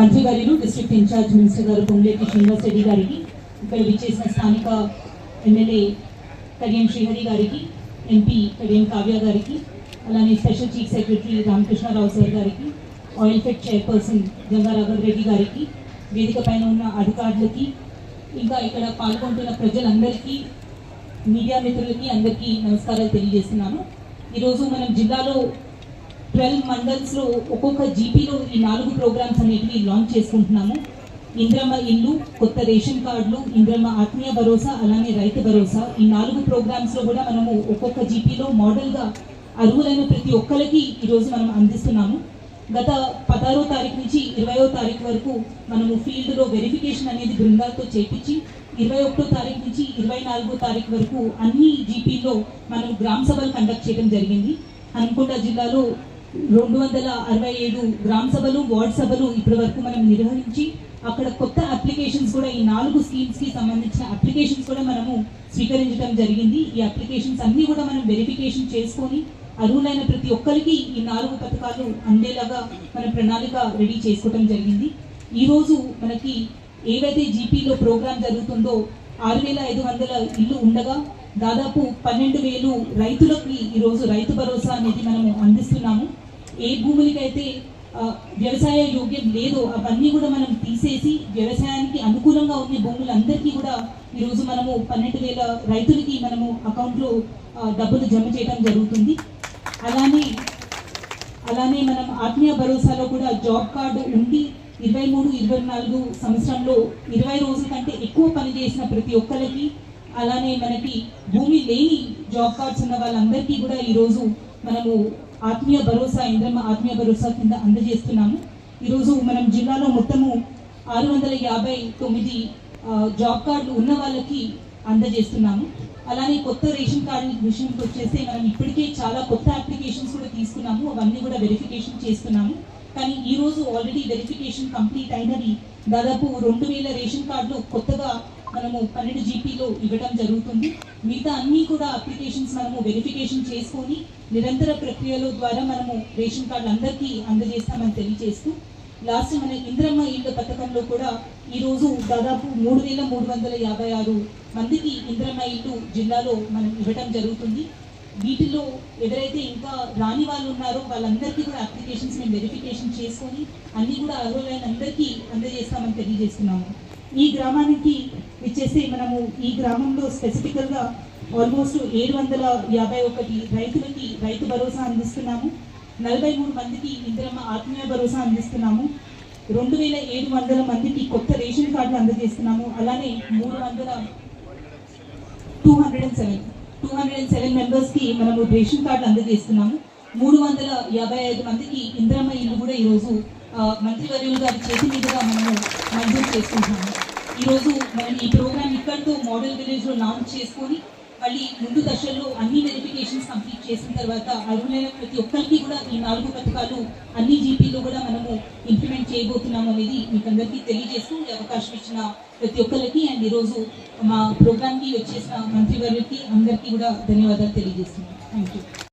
మంత్రివర్యులు district incharge minister గారు పొంగులేటి శ్రీనివాస్ రెడ్డి గారికి ఇక్కడ విచ్చేసిన స్థానిక ఎమ్మెల్యే కడియం శ్రీహరి గారికి ఎంపీ కడియం కావ్య గారికి అలానే special chief secretary Ramakrishna Rao sir గారికి oil fed chairperson Gangaraghava Reddy గారికి వేదిక పైన ఉన్న అధికారులకి ఇంకా ఇక్కడ పాల్గొంటున్న ప్రజలందరికీ మీడియా మిత్రులకి అందరికీ నమస్కారాలు తెలియజేస్తున్నాను. ఈరోజు మనం జిల్లాలో ట్వెల్వ్ మండల్స్లో ఒక్కొక్క జీపీలో ఈ నాలుగు ప్రోగ్రామ్స్ అనేటివి లాంచ్ చేసుకుంటున్నాము. ఇంద్రమ్మ ఇల్లు కొత్త రేషన్ కార్డులు ఇంద్రమ్మ ఆత్మీయ భరోసా అలానే రైతు భరోసా. ఈ నాలుగు ప్రోగ్రామ్స్లో కూడా మనము ఒక్కొక్క జీపీలో మోడల్గా అర్హులైన ప్రతి ఒక్కరికి ఈరోజు మనం అందిస్తున్నాము. గత పదహారో తారీఖు నుంచి ఇరవయో తారీఖు వరకు మనము ఫీల్డ్లో వెరిఫికేషన్ అనేది బృందాలతో చేపించి ఇరవై ఒకటో తారీఖు నుంచి ఇరవై నాలుగో తారీఖు వరకు అన్ని జీపీల్లో మనం గ్రామ సభలు కండక్ట్ చేయడం జరిగింది. హన్మకొండ జిల్లాలో రెండు వందల అరవై ఏడు గ్రామ సభలు వార్డ్ సభలు ఇప్పటి వరకు మనం నిర్వహించి అక్కడ కొత్త అప్లికేషన్స్ కూడా ఈ నాలుగు స్కీమ్స్కి సంబంధించిన అప్లికేషన్స్ కూడా మనము స్వీకరించడం జరిగింది. ఈ అప్లికేషన్స్ అన్నీ కూడా మనం వెరిఫికేషన్ చేసుకొని అర్హులైన ప్రతి ఒక్కరికి ఈ నాలుగు పథకాలు అందేలాగా మన ప్రణాళిక రెడీ చేసుకోవడం జరిగింది. ఈరోజు మనకి ఏవైతే జీపీలో ప్రోగ్రామ్ జరుగుతుందో ఆరు వేల ఐదు వందల ఇల్లు ఉండగా దాదాపు పన్నెండు వేలు రైతులకి ఈరోజు రైతు భరోసా అనేది మనము అందిస్తున్నాము. ఏ భూములకైతే వ్యవసాయ యోగ్యం లేదో అవన్నీ కూడా మనం తీసేసి వ్యవసాయానికి అనుకూలంగా ఉన్న భూములందరికీ కూడా ఈరోజు మనము పన్నెండు వేల రైతులకి మనము అకౌంట్లో డబ్బులు జమ చేయడం జరుగుతుంది. అలానే అలానే మనం ఆత్మీయ భరోసాలో కూడా జాబ్ కార్డు ఉండి ఇరవై మూడు ఇరవై నాలుగు సంవత్సరంలో ఇరవై రోజుల కంటే ఎక్కువ పని చేసిన ప్రతి ఒక్కరికి అలానే మనకి భూమి లేని జాబ్ కార్డ్స్ ఉన్న వాళ్ళందరికీ కూడా ఈరోజు మనము ఆత్మీయ భరోసా ఇంద్రమ్మ ఆత్మీయ భరోసా కింద అందజేస్తున్నాము. ఈరోజు మనం జిల్లాలో మొత్తము ఆరు వందల యాభై తొమ్మిది జాబ్ కార్డులు ఉన్న వాళ్ళకి అందజేస్తున్నాము. అలానే కొత్త రేషన్ కార్డు విషయంకి వచ్చేస్తే మనం ఇప్పటికే చాలా కొత్త అప్లికేషన్స్ కూడా తీసుకున్నాము. అవన్నీ కూడా వెరిఫికేషన్ చేస్తున్నాము. కానీ ఈ రోజు ఆల్రెడీ వెరిఫికేషన్ కంప్లీట్ అయినది. దాదాపు రెండు వేల రేషన్ కార్డులు కొత్తగా మనము పన్నెండు జీపీలో ఇవ్వడం జరుగుతుంది. మిగతా అన్నీ కూడా అప్లికేషన్స్ మనము వెరిఫికేషన్ చేసుకొని నిరంతర ప్రక్రియలో ద్వారా మనము రేషన్ కార్డులు అందరికీ అందజేస్తామని తెలియజేస్తూ లాస్ట్ మన ఇంద్రమ్మ ఇళ్ళ పథకంలో కూడా ఈరోజు దాదాపు మూడు వేల మూడు వందల యాభై ఆరు మందికి ఇంద్రమ్మ ఇల్లు జిల్లాలో మనం ఇవ్వటం జరుగుతుంది. వీటిలో ఎవరైతే ఇంకా రాని వాళ్ళు ఉన్నారో వాళ్ళందరికీ కూడా అప్లికేషన్స్ మేము వెరిఫికేషన్ చేసుకొని అన్నీ కూడా అర్హులైన అందరికీ అందజేస్తామని తెలియజేస్తున్నాము. ఈ గ్రామానికి ఇచ్చేస్తే మనము ఈ గ్రామంలో స్పెసిఫికల్గా ఆల్మోస్ట్ ఏడు వందల యాభై ఒకటి రైతులకి రైతు భరోసా అందిస్తున్నాము. నలభై మూడు మందికి ఇందిరమ్మ ఆత్మీయ భరోసా అందిస్తున్నాము. రెండు వేల ఏడు వందల మందికి కొత్త రేషన్ కార్డులు అందజేస్తున్నాము. అలానే మూడు వందల two hundred and seven. Two hundred and seven మెంబర్స్కి మనము రేషన్ కార్డులు అందజేస్తున్నాము. మూడు వందల యాభై ఐదు మందికి ఇంద్రమ్మ ఇల్లు కూడా ఈరోజు మంత్రివర్యులు గారి చేతి మీదుగా మనము మంజూరు చేసుకుంటున్నాము. ఈరోజు మనం ఈ ప్రోగ్రామ్ ఇక్కడితో మోడల్ విలేజ్లో లాంచ్ చేసుకొని మళ్ళీ ముందు దశల్లో అన్ని వెరిఫికేషన్స్ కంప్లీట్ చేసిన తర్వాత అర్హులైన ప్రతి ఒక్కరికి కూడా ఈ నాలుగు పథకాలు అన్ని జీపీలో కూడా మనము ఇంప్లిమెంట్ చేయబోతున్నాము అనేది మీకు అందరికీ తెలియజేస్తూ ఈ అవకాశం ఇచ్చిన ప్రతి ఒక్కరికి అండ్ ఈరోజు మా ప్రోగ్రామ్కి వచ్చేసిన మంత్రివర్యులకి అందరికీ కూడా ధన్యవాదాలు తెలియజేస్తున్నాం థ్యాంక్ యూ